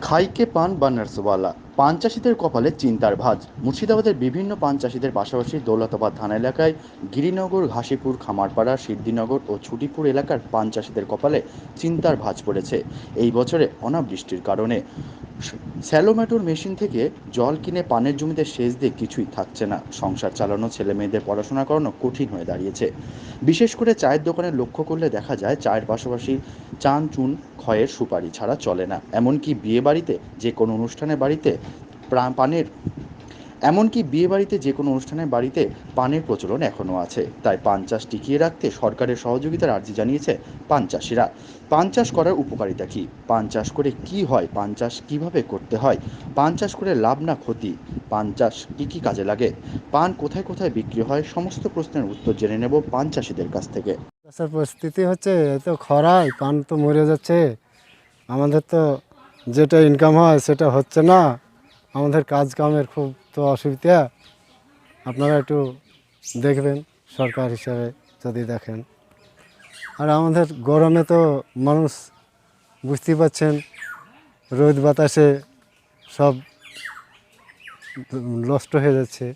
খাইকে পান বা নার্সওয়ালা। পান চাষিদের কপালে চিন্তার ভাজ। মুর্শিদাবাদের বিভিন্ন পান চাষিদের পাশাপাশি দৌলতাবাদ থানা এলাকায় গিরিনগর, ঘাসিপুর, খামারপাড়া, সিদ্ধিনগর ও ছুটিপুর এলাকার পান চাষিদের কপালে চিন্তার ভাজ পড়েছে। এই বছরে অনাবৃষ্টির কারণে স্যালোমেটোর মেশিন থেকে জল কিনে পানের জমিতে সেচ দিয়ে কিছুই থাকছে না। সংসার চালানো, ছেলে মেয়েদের পড়াশোনা করানো কঠিন হয়ে দাঁড়িয়েছে। বিশেষ করে চায়ের দোকানে লক্ষ্য করলে দেখা যায়, চায়ের পাশাপাশি চান, চুন, ক্ষয়ের সুপারি ছাড়া চলে না। এমনকি বিয়ে বাড়িতে যে কোনো অনুষ্ঠানের বাড়িতে প্রাণ, পানের এমনকি বিয়ে বাড়িতে যে কোনো অনুষ্ঠানের বাড়িতে পানের প্রচলন এখনও আছে। তাই পান চাষ টিকিয়ে রাখতে সরকারের সহযোগিতার আর্জি জানিয়েছে পান চাষিরা। পান চাষ করার উপকারিতা কী? পান চাষ করে কি হয়? পান চাষ কীভাবে করতে হয়? পান চাষ করে লাভ না ক্ষতি? পান চাষ কী কী কাজে লাগে? পান কোথায় কোথায় বিক্রি হয়? সমস্ত প্রশ্নের উত্তর জেনে নেব পান চাষিদের কাছ থেকে। চাষের পরিস্থিতি হচ্ছে তো খরায়, পান তো মরে যাচ্ছে। আমাদের তো যেটা ইনকাম হয়, সেটা হচ্ছে না। আমাদের কাজ কামের খুব তো অসুবিধা। আপনারা একটু দেখবেন সরকার হিসাবে যদি দেখেন। আর আমাদের গরমে তো মানুষ বুঝতেই পাচ্ছেন রোদ বাতাসে সব নষ্ট হয়ে যাচ্ছে।